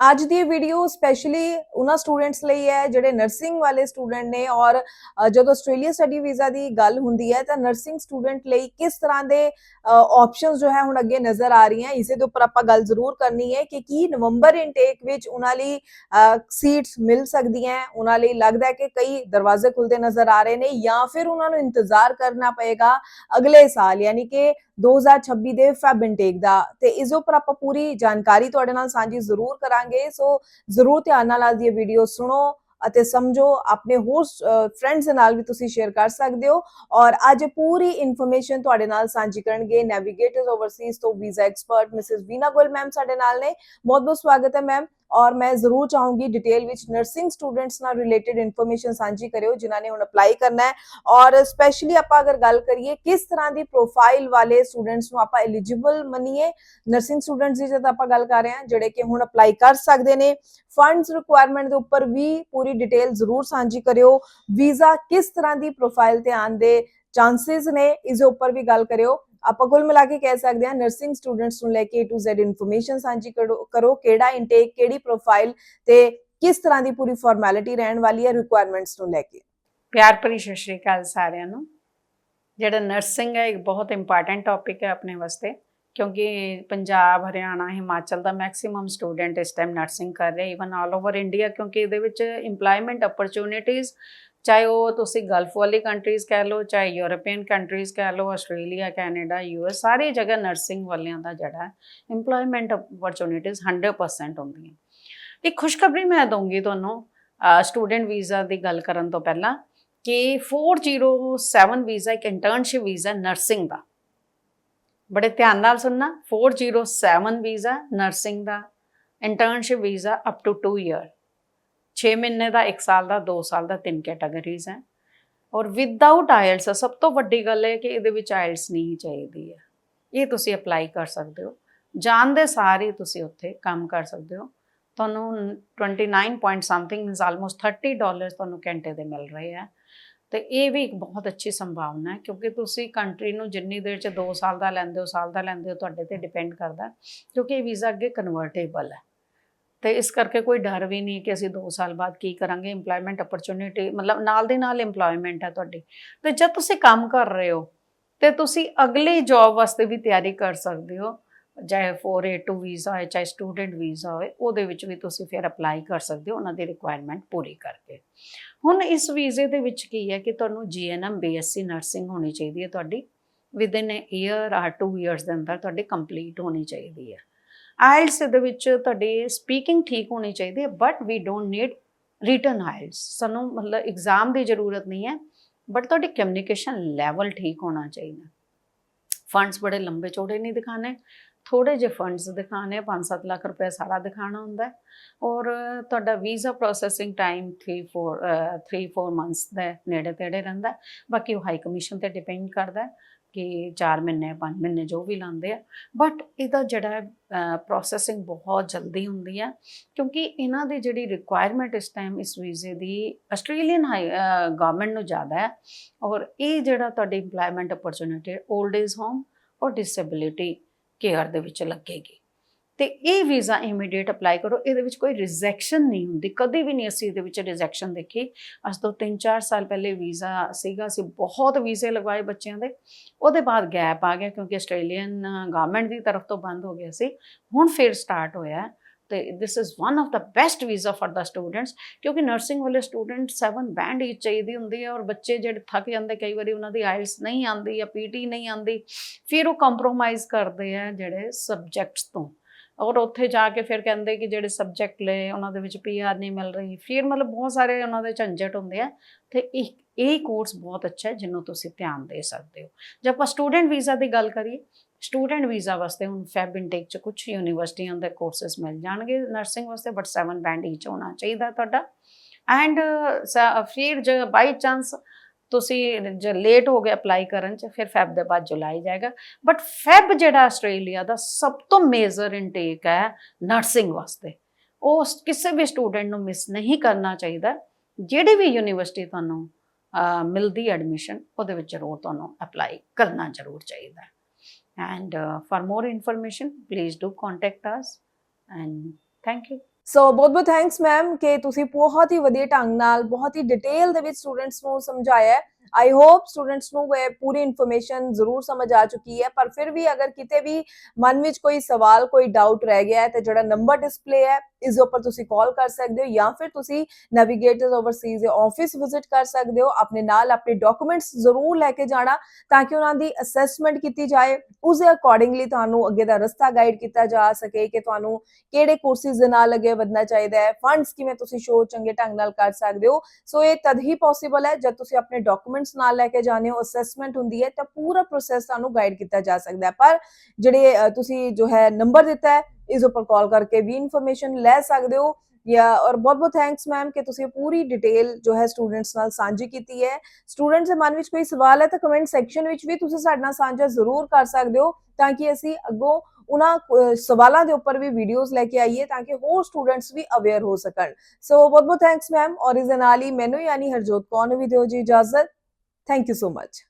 ਅੱਜ ਦੀ video specially ਉਹਨਾਂ ਸਟੂਡੈਂਟਸ ਲਈ ਹੈ, ਜਿਹੜੇ ਨਰਸਿੰਗ ਵਾਲੇ ਸਟੂਡੈਂਟ ਨੇ ਔਰ ਜਦੋਂ ਆਸਟ੍ਰੇਲੀਆ ਸਟੱਡੀ ਵੀਜ਼ਾ ਦੀ ਗੱਲ ਹੁੰਦੀ ਹੈ ਤਾਂ ਨਰਸਿੰਗ ਸਟੂਡੈਂਟ ਲਈ ਕਿਸ ਤਰ੍ਹਾਂ ਦੇ ਆਪਸ਼ਨਸ ਜੋ ਹੈ ਹੁਣ ਅੱਗੇ ਨਜ਼ਰ ਆ ਰਹੀਆਂ, ਇਸੇ ਦੇ ਉੱਪਰ ਆਪਾਂ ਗੱਲ ਜ਼ਰੂਰ ਕਰਨੀ ਹੈ ਕਿ ਕੀ ਨਵੰਬਰ ਇਨਟੇਕ ਵਿੱਚ ਉਹਨਾਂ ਲਈ ਸੀਟਸ ਮਿਲ ਸਕਦੀਆਂ ਉਹਨਾਂ ਲਈ ਲੱਗਦਾ ਹੈ ਕਿ ਕਈ ਦਰਵਾਜ਼ੇ ਖੁੱਲਦੇ ਨਜ਼ਰ ਆ ਰਹੇ ਨੇ ਜਾਂ ਫਿਰ ਉਹਨਾਂ ਨੂੰ ਇੰਤਜ਼ਾਰ ਕਰਨਾ ਪਏਗਾ ਅਗਲੇ ਸਾਲ, ਯਾਨੀ ਕਿ 2026 ਦੇ ਫੈਬ ਇਨਟੇਕ ਦਾ ਤੇ ਇਸ ਉੱਪਰ ਆਪਾਂ ਪੂਰੀ ਜਾਣਕਾਰੀ ਤੁਹਾਡੇ ਨਾਲ ਸਾਂਝੀ ਜ਼ਰੂਰ ਕਰਾਂਗੇ। ਸੋ ਜ਼ਰੂਰ ਧਿਆਨ ਨਾਲ ਅੱਜ ਦੀ ਇਹ ਵੀਡੀਓ ਸੁਣੋ। ਅਤੇ ਸਮਝੋ, ਆਪਣੇ ਹੋਰ ਫਰੈਂਡਸ ਦੇ ਨਾਲ ਵੀ ਤੁਸੀਂ ਸ਼ੇਅਰ ਕਰ ਸਕਦੇ ਹੋ ਔਰ ਅੱਜ ਪੂਰੀ ਇਨਫੋਰਮੇਸ਼ਨ ਤੁਹਾਡੇ ਨਾਲ ਸਾਂਝੀ ਕਰਨਗੇ ਨੈਵੀਗੇਟਰਸ ਓਵਰਸੀਜ਼ ਤੋਂ visa expert Mrs Veena Goel ma'am ਸਾਡੇ ਨਾਲ ਨੇ। ਬਹੁਤ ਬਹੁਤ ਸਵਾਗਤ ਹੈ ਮੈਮ ਔਰ ਮੈਂ ਜ਼ਰੂਰ ਚਾਹੂੰਗੀ ਡਿਟੇਲ ਵਿੱਚ ਨਰਸਿੰਗ ਸਟੂਡੈਂਟਸ ਨਾਲ ਰਿਲੇਟਡ ਇਨਫੋਰਮੇਸ਼ਨ ਸਾਂਝੀ ਕਰਿਓ, ਜਿਨ੍ਹਾਂ ਨੇ ਹੁਣ ਅਪਲਾਈ ਕਰਨਾ ਹੈ। ਔਰ ਸਪੈਸ਼ਲੀ ਆਪਾਂ ਅਗਰ ਗੱਲ ਕਰੀਏ, ਕਿਸ ਤਰ੍ਹਾਂ ਦੀ ਪ੍ਰੋਫਾਈਲ ਵਾਲੇ ਸਟੂਡੈਂਟਸ ਨੂੰ ਆਪਾਂ ਐਲੀਜੀਬਲ ਮੰਨੀਏ? ਨਰਸਿੰਗ ਸਟੂਡੈਂਟਸ ਦੀ ਜਦ ਆਪਾਂ ਗੱਲ ਕਰ ਰਹੇ ਹਾਂ, ਜਿਹੜੇ ਕਿ ਹੁਣ ਅਪਲਾਈ ਕਰ ਸਕਦੇ ਨੇ ਫੰਡਸ ਰਿਕੁਆਇਰਮੈਂਟ ਦੇ ਉੱਪਰ ਵੀ ਪੂਰੀ ਡਿਟੇਲ ਜ਼ਰੂਰ ਸਾਂਝੀ ਕਰਿਓ। ਵੀਜ਼ਾ ਕਿਸ ਤਰ੍ਹਾਂ ਦੀ ਪ੍ਰੋਫਾਈਲ ਤੇ ਆਉਣ ਦੇ ਚਾਂਸਸ ਨੇ, ਇਸ ਦੇ ਉੱਪਰ ਵੀ ਗੱਲ ਕਰਿਓ। ਆਪਾਂ ਕੁੱਲ ਮਿਲਾ ਕੇ ਕਹਿ ਸਕਦੇ ਹਾਂ ਨਰਸਿੰਗ ਸਟੂਡੈਂਟਸ ਨੂੰ ਲੈ ਕੇ A to Z ਇਨਫੋਰਮੇਸ਼ਨ ਸਾਂਝੀ ਕਰੋ ਕਰੋ ਕਿਹੜਾ ਇਨਟੇਕ ਕਿਹੜੀ ਪ੍ਰੋਫਾਈਲ ਤੇ ਕਿਸ ਤਰ੍ਹਾਂ ਦੀ ਪੂਰੀ ਫਾਰਮੈਲਿਟੀ ਰਹਿਣ ਵਾਲੀ ਹੈ ਰਿਕੁਆਇਰਮੈਂਟਸ ਨੂੰ ਲੈ ਕੇ। ਪਿਆਰ ਭਰੀ ਸਤਿ ਸ਼੍ਰੀ ਅਕਾਲ ਸਾਰਿਆਂ ਨੂੰ। ਜਿਹੜਾ ਨਰਸਿੰਗ ਹੈ ਇੱਕ ਬਹੁਤ ਇੰਪੋਰਟੈਂਟ ਟੌਪਿਕ ਹੈ ਆਪਣੇ ਵਾਸਤੇ। ਕਿਉਂਕਿ ਪੰਜਾਬ, ਹਰਿਆਣਾ, ਹਿਮਾਚਲ ਦਾ ਮੈਕਸਿਮਮ ਸਟੂਡੈਂਟ ਇਸ ਟਾਈਮ ਨਰਸਿੰਗ ਕਰ ਰਹੇ ਇਵਨ ਆਲ ਓਵਰ ਇੰਡੀਆ ਕਿਉਂਕਿ ਇਹਦੇ ਵਿੱਚ ਏਮਪਲੋਇਮੈਂਟ ਅਪਰਚੂਨਿਟੀਆਂ ਚਾਹੇ ਉਹ ਤੁਸੀਂ ਗਲਫ ਵਾਲੀ ਕੰਟਰੀਜ਼ ਕਹਿ ਲਓ, ਚਾਹੇ ਯੂਰੋਪੀਅਨ ਕੰਟਰੀਜ਼ ਕਹਿ ਲਓ ਆਸਟ੍ਰੇਲੀਆ ਕੈਨੇਡਾ ਯੂਐਸ ਸਾਰੀ ਜਗ੍ਹਾ ਨਰਸਿੰਗ ਵਾਲਿਆਂ ਦਾ ਜਿਹੜਾ ਏਮਪਲੋਇਮੈਂਟ ਅਪਰਚੂਨਿਟੀਆਂ 100% ਹੁੰਦੀਆਂ। ਇੱਕ ਖੁਸ਼ਖਬਰੀ ਮੈਂ ਦਊਂਗੀ ਤੁਹਾਨੂੰ ਸਟੂਡੈਂਟ ਵੀਜ਼ਾ ਦੀ ਗੱਲ ਕਰਨ ਤੋਂ ਪਹਿਲਾਂ, ਕਿ 407 ਵੀਜ਼ਾ ਇੱਕ ਇੰਟਰਨਸ਼ਿਪ ਵੀਜ਼ਾ ਨਰਸਿੰਗ ਦਾ। ਬੜੇ ਧਿਆਨ ਨਾਲ ਸੁਣਨਾ। 407 visa nursing the internship visa up to 2 year 6 ਮਹੀਨੇ ਦਾ 1 ਸਾਲ ਦਾ 2 ਸਾਲ ਦਾ, ਤਿੰਨ ਕੈਟਾਗਰੀਜ਼ ਹੈ। ਔਰ ਵਿਦਆਊਟ ਆਇਲਸ ਸਭ ਤੋਂ ਵੱਡੀ ਗੱਲ ਹੈ ਕਿ ਇਹਦੇ ਵਿੱਚ ਆਇਲਸ ਨਹੀਂ ਚਾਹੀਦੀ ਹੈ। ਇਹ ਤੁਸੀਂ ਅਪਲਾਈ ਕਰ ਸਕਦੇ ਹੋ। ਜਾਣਦੇ ਸਾਰ ਹੀ ਤੁਸੀਂ ਉੱਥੇ ਕੰਮ ਕਰ ਸਕਦੇ ਹੋ। ਤੁਹਾਨੂੰ 29 point something is almost 30 dollar ਤੁਹਾਨੂੰ ਘੰਟੇ ਦੇ ਮਿਲ ਰਹੇ ਆ ਤੇ ਇਹ ਵੀ ਇੱਕ ਬਹੁਤ ਅੱਛੀ ਸੰਭਾਵਨਾ ਹੈ, ਕਿਉਂਕਿ ਤੁਸੀਂ ਕੰਟਰੀ ਨੂੰ ਜਿੰਨੀ ਦੇਰ ਚ 2 ਸਾਲ ਦਾ ਲੈਂਦੇ ਹੋ, ਸਾਲ ਦਾ ਲੈਂਦੇ ਹੋ, ਤੁਹਾਡੇ ਤੇ ਡਿਪੈਂਡ ਕਰਦਾ ਕਿਉਂਕਿ ਇਹ ਵੀਜ਼ਾ ਅੱਗੇ ਕਨਵਰਟੇਬਲ ਹੈ। ਤੇ ਇਸ ਕਰਕੇ ਕੋਈ ਡਰ ਵੀ ਨਹੀਂ ਕਿ ਅਸੀਂ 2 ਸਾਲ ਬਾਅਦ ਕੀ ਕਰਾਂਗੇ, EMPLOYMENT ਅਪਰਚੂਨਿਟੀ ਮਤਲਬ ਨਾਲ ਦੇ ਨਾਲ EMPLOYMENT ਹੈ ਤੁਹਾਡੀ। ਤੇ ਜਦ ਤੁਸੀਂ ਕੰਮ ਕਰ ਰਹੇ ਹੋ, ਤੇ ਤੁਸੀਂ ਅਗਲੀ ਜੌਬ ਵਾਸਤੇ ਵੀ ਤਿਆਰੀ ਕਰ ਸਕਦੇ ਹੋ, ਚਾਹੇ 4A2 ਵੀਜ਼ਾ ਹੋਵੇ ਚਾਹੇ ਸਟੂਡੈਂਟ ਵੀਜ਼ਾ ਹੋਵੇ ਉਹਦੇ ਵਿੱਚ ਵੀ ਤੁਸੀਂ ਫਿਰ ਅਪਲਾਈ ਕਰ ਸਕਦੇ ਹੋ, ਉਹਨਾਂ ਦੀ ਰਿਕੁਆਇਰਮੈਂਟ ਪੂਰੀ ਕਰਕੇ। ਹੁਣ ਇਸ ਵੀਜ਼ੇ ਦੇ ਵਿੱਚ ਕੀ ਹੈ ਕਿ ਤੁਹਾਨੂੰ ਜੀਐਨਐਮ ਬੀਐਸਸੀ ਨਰਸਿੰਗ ਹੋਣੀ ਚਾਹੀਦੀ ਹੈ, ਤੁਹਾਡੀ within a year or 2 years ਦੇ ਅੰਦਰ ਤੁਹਾਡੀ ਕੰਪਲੀਟ ਹੋਣੀ ਚਾਹੀਦੀ ਹੈ। ਆਇਲਸ ਦੇ ਵਿੱਚ ਤੁਹਾਡੀ ਸਪੀਕਿੰਗ ਠੀਕ ਹੋਣੀ ਚਾਹੀਦੀ ਹੈ but we don't need written IELTS ਸਾਨੂੰ ਮਤਲਬ ਐਗਜ਼ਾਮ ਦੀ ਜ਼ਰੂਰਤ ਨਹੀਂ ਹੈ ਬਟ ਤੁਹਾਡੀ ਕਮਿਊਨੀਕੇਸ਼ਨ ਲੈਵਲ ਠੀਕ ਹੋਣਾ ਚਾਹੀਦਾ। ਫੰਡਸ ਬੜੇ ਲੰਬੇ ਚੌੜੇ ਨਹੀਂ ਦਿਖਾਣੇ। ਥੋੜੇ ਜਿਹੇ ਫੰਡਸ ਦਿਖਾਣੇ 5-7 ਲੱਖ ਰੁਪਏ ਸਾਰਾ ਦਿਖਾਣਾ ਹੁੰਦਾ ਔਰ ਤੁਹਾਡਾ ਵੀਜ਼ਾ ਪ੍ਰੋਸੈਸਿੰਗ ਟਾਈਮ 3-4 3-4 ਮੰਥਸ ਦੇ ਨੇੜੇ ਤੇੜੇ ਰਹਿੰਦਾ ਬਾਕੀ ਉਹ ਹਾਈ ਕਮਿਸ਼ਨ ਤੇ ਡਿਪੈਂਡ ਕਰਦਾ ਕਿ 4 ਮਹੀਨੇ 5 ਮਹੀਨੇ ਜੋ ਵੀ ਲਾਂਦੇ ਆ। ਬਟ ਇਹਦਾ ਜਿਹੜਾ ਪ੍ਰੋਸੈਸਿੰਗ ਬਹੁਤ ਜਲਦੀ ਹੁੰਦੀ ਆ, ਕਿਉਂਕਿ ਇਹਨਾਂ ਦੀ ਜਿਹੜੀ ਰਿਕੁਆਇਰਮੈਂਟ ਇਸ ਟਾਈਮ ਇਸ ਵੀਜ਼ੇ ਦੀ ਆਸਟ੍ਰੇਲੀਅਨ ਗਵਰਨਮੈਂਟ ਨੂੰ ਜ਼ਿਆਦਾ ਹੈ। ਔਰ ਇਹ ਜਿਹੜਾ ਤੁਹਾਡੀ employment opportunity old age home ਔਰ ਡਿਸੇਬਿਲਿਟੀ ਕੇਅਰ ਦੇ ਵਿੱਚ ਲੱਗੇਗੀ। ਤੇ ਇਹ ਵੀਜ਼ਾ ਇਮੀਡੀਏਟ ਅਪਲਾਈ ਕਰੋ, ਇਹਦੇ ਵਿੱਚ ਕੋਈ ਰਿਜੈਕਸ਼ਨ ਨਹੀਂ ਹੁੰਦੀ। ਕਦੇ ਵੀ ਨਹੀਂ ਅਸੀਂ ਇਹਦੇ ਵਿੱਚ ਰਿਜੈਕਸ਼ਨ ਦੇਖੀ। ਅੱਜ ਤੋਂ 3-4 ਸਾਲ ਪਹਿਲੇ ਵੀਜ਼ਾ ਸੀਗਾ, ਅਸੀਂ ਬਹੁਤ ਵੀਜ਼ੇ ਲਗਵਾਏ ਬੱਚਿਆਂ ਦੇ। ਉਹਦੇ ਬਾਅਦ ਗੈਪ ਆ ਗਿਆ ਕਿਉਂਕਿ ਆਸਟ੍ਰੇਲੀਅਨ ਗਵਰਨਮੈਂਟ ਦੀ ਤਰਫ ਤੋਂ ਬੰਦ ਹੋ ਗਿਆ ਸੀ। ਹੁਣ ਫਿਰ ਸਟਾਰਟ ਹੋਇਆ। ਤੇ this is one of the best visa for the students ਕਿਉਂਕਿ ਨਰਸਿੰਗ ਵਾਲੇ ਸਟੂਡੈਂਟ 7 ਬੈਂਡ ਹੀ ਚਾਹੀਦੀ ਹੁੰਦੀ ਹੈ ਔਰ ਬੱਚੇ ਜਿਹੜੇ ਥੱਕ ਜਾਂਦੇ, ਕਈ ਵਾਰੀ ਉਹਨਾਂ ਦੀ ਆਇਲਸ ਨਹੀਂ ਆਉਂਦੀ ਜਾਂ ਪੀਟੀ ਨਹੀਂ ਆਉਂਦੀ, ਫਿਰ ਉਹ ਕੰਪਰੋਮਾਈਜ਼ ਕਰਦੇ ਆ ਜਿਹੜੇ ਸਬਜੈਕਟਸ ਤੋਂ। ਔਰ ਉੱਥੇ ਜਾ ਕੇ ਫਿਰ ਕਹਿੰਦੇ ਕਿ ਜਿਹੜੇ ਸਬਜੈਕਟ ਲਏ ਉਹਨਾਂ ਦੇ ਵਿੱਚ ਪੀਆਰ ਨਹੀਂ ਮਿਲ ਰਹੀ, ਫਿਰ ਮਤਲਬ ਬਹੁਤ ਸਾਰੇ ਉਹਨਾਂ ਦੇ ਝੰਜਟ ਹੁੰਦੇ ਆ, ਤੇ ਇਹ ਇਹ ਕੋਰਸ ਬਹੁਤ ਅੱਛਾ ਹੈ ਜਿਹਨੂੰ ਤੁਸੀਂ ਧਿਆਨ ਦੇ ਸਕਦੇ ਹੋ। ਜੇ ਆਪਾਂ ਸਟੂਡੈਂਟ ਵੀਜ਼ਾ ਦੀ ਗੱਲ ਕਰੀਏ ਸਟੂਡੈਂਟ ਵੀਜ਼ਾ ਵਾਸਤੇ ਹੁਣ ਫੈਬ ਇਨਟੇਕ ਚ ਕੁਝ ਯੂਨੀਵਰਸਿਟੀਆਂ ਦੇ ਕੋਰਸਸ ਮਿਲ ਜਾਣਗੇ ਨਰਸਿੰਗ ਵਾਸਤੇ ਬਟ 7 ਬੈਂਡ ਈਚ ਹੋਣਾ ਚਾਹੀਦਾ ਤੁਹਾਡਾ। ਐਂਡ ਫਿਰ ਜੇ ਬਾਈ ਚਾਂਸ ਤੁਸੀਂ ਜੇ ਲੇਟ ਹੋ ਗਏ ਅਪਲਾਈ ਕਰਨ ਚ, ਫਿਰ ਫੈਬ ਦੇ ਬਾਅਦ ਜੁਲਾਈ ਜਾਏਗਾ। ਬਟ ਫੈਬ ਜਿਹੜਾ ਆਸਟ੍ਰੇਲੀਆ ਦਾ ਸਭ ਤੋਂ ਮੇਜਰ ਇਨਟੇਕ ਹੈ ਨਰਸਿੰਗ ਵਾਸਤੇ। ਉਹ ਕਿਸੇ ਵੀ ਸਟੂਡੈਂਟ ਨੂੰ ਮਿਸ ਨਹੀਂ ਕਰਨਾ ਚਾਹੀਦਾ। ਜਿਹੜੀ ਵੀ ਯੂਨੀਵਰਸਿਟੀ ਤੁਹਾਨੂੰ ਮਿਲਦੀ ਐਡਮਿਸ਼ਨ ਉਹਦੇ ਵਿੱਚ ਜ਼ਰੂਰ ਤੁਹਾਨੂੰ ਅਪਲਾਈ ਕਰਨਾ ਜ਼ਰੂਰ ਚਾਹੀਦਾ। And uh, for more information please do contact us and thank you ਸੋ ਬਹੁਤ ਬਹੁਤ ਥੈਂਕਸ ਮੈਮ ਕਿ ਤੁਸੀਂ ਬਹੁਤ ਹੀ ਵਧੀਆ ਢੰਗ ਨਾਲ ਬਹੁਤ ਹੀ ਡਿਟੇਲ ਦੇ ਵਿੱਚ ਸਟੂਡੈਂਟਸ ਨੂੰ ਸਮਝਾਇਆ ਹੈ ਆਈ ਹੋਪ ਸਟੂਡੈਂਟਸ ਨੂੰ ਇਹ ਪੂਰੀ ਇਨਫੋਰਮੇਸ਼ਨ ਜ਼ਰੂਰ ਸਮਝ ਆ ਚੁੱਕੀ ਹੈ, ਪਰ ਫਿਰ ਵੀ ਅਗਰ ਕਿਤੇ ਵੀ ਮਨ ਵਿੱਚ ਕੋਈ ਸਵਾਲ, ਕੋਈ ਡਾਊਟ ਰਹਿ ਗਿਆ ਹੈ, ਤੇ ਜਿਹੜਾ ਨੰਬਰ ਡਿਸਪਲੇ ਹੈ, ਇਸ ਦੇ ਉੱਪਰ ਤੁਸੀਂ ਕਾਲ ਕਰ ਸਕਦੇ ਹੋ ਜਾਂ ਫਿਰ ਤੁਸੀਂ ਨੈਵੀਗੇਟਰਸ ਓਵਰਸੀਜ਼ ਦੇ ਆਫਿਸ ਵਿਜ਼ਿਟ ਕਰ ਸਕਦੇ ਹੋ। ਆਪਣੇ ਨਾਲ ਆਪਣੇ ਡਾਕੂਮੈਂਟਸ ਜ਼ਰੂਰ ਲੈ ਕੇ ਜਾਣਾ ਤਾਂ ਕਿ ਉਹਨਾਂ ਦੀ ਅਸੈਸਮੈਂਟ ਕੀਤੀ ਜਾਏ। ਉਸ ਦੇ ਅਕੋਰਡਿੰਗਲੀ ਤੁਹਾਨੂੰ ਅੱਗੇ ਦਾ ਰਸਤਾ ਗਾਈਡ ਕੀਤਾ ਜਾ ਸਕੇ ਕਿ ਤੁਹਾਨੂੰ ਕਿਹੜੇ ਕੋਰਸਿਸ ਦੇ ਨਾਲ ਅੱਗੇ ਵਧਣਾ ਚਾਹੀਦਾ ਹੈ। ਫੰਡਸ ਕਿਵੇਂ ਤੁਸੀਂ ਸ਼ੋਅ ਚੰਗੇ ਢੰਗ ਨਾਲ ਕਰ ਸਕਦੇ ਹੋ। ਸੋ ਇਹ ਤਦ ਹੀ ਪੋਸੀਬਲ ਹੈ ਜਦ ਤੁਸੀਂ ਆਪਣੇ ਡਾਕੂਮੈਂਟ ਡਾਕੂਮੈਂਟਸ ਨਾਲ ਲੈ ਕੇ ਜਾਣੇ ਹੋ ਅਸੈਸਮੈਂਟ ਹੁੰਦੀ ਹੈ, ਤਾਂ ਪੂਰਾ ਪ੍ਰੋਸੈਸ ਤੁਹਾਨੂੰ ਗਾਈਡ ਕੀਤਾ ਜਾ ਸਕਦਾ ਹੈ। ਪਰ ਜਿਹੜੇ ਤੁਸੀਂ ਜੋ ਹੈ ਨੰਬਰ ਦਿੱਤਾ ਹੈ, ਇਸ ਉੱਪਰ ਕਾਲ ਕਰਕੇ ਵੀ ਇਨਫੋਰਮੇਸ਼ਨ ਲੈ ਸਕਦੇ ਹੋ। ਜਾਂ, ਔਰ ਬਹੁਤ ਬਹੁਤ ਥੈਂਕਸ ਮੈਮ ਕਿ ਤੁਸੀਂ ਪੂਰੀ ਡਿਟੇਲ ਜੋ ਹੈ ਸਟੂਡੈਂਟਸ ਨਾਲ ਸਾਂਝੀ ਕੀਤੀ ਹੈ। ਸਟੂਡੈਂਟਸ ਦੇ ਮਨ ਵਿੱਚ ਕੋਈ ਸਵਾਲ ਹੈ ਤਾਂ ਕਮੈਂਟ ਸੈਕਸ਼ਨ ਵਿੱਚ ਵੀ ਤੁਸੀਂ ਸਾਡੇ ਨਾਲ ਸਾਂਝਾ ਜ਼ਰੂਰ ਕਰ ਸਕਦੇ ਹੋ, ਤਾਂ ਕਿ ਅਸੀਂ ਅੱਗੋਂ ਉਹਨਾਂ ਸਵਾਲਾਂ ਦੇ ਉੱਪਰ ਵੀ ਵੀਡੀਓਜ਼ ਲੈ ਕੇ ਆਈਏ, ਤਾਂ ਕਿ ਹੋਰ ਸਟੂਡੈਂਟਸ ਵੀ ਅਵੇਅਰ ਹੋ ਸਕਣ। ਸੋ ਬਹੁਤ ਬਹੁਤ ਥੈਂਕਸ ਮੈਮ ਔਰ ਇਸ ਦੇ ਨਾਲ ਹੀ ਮੈਨੂੰ ਯਾਨੀ ਹਰਜੋਤ ਕੌਰ ਨੂੰ ਵੀ ਦਿਓ ਜੀ ਇਜਾਜ਼ਤ। Thank you so much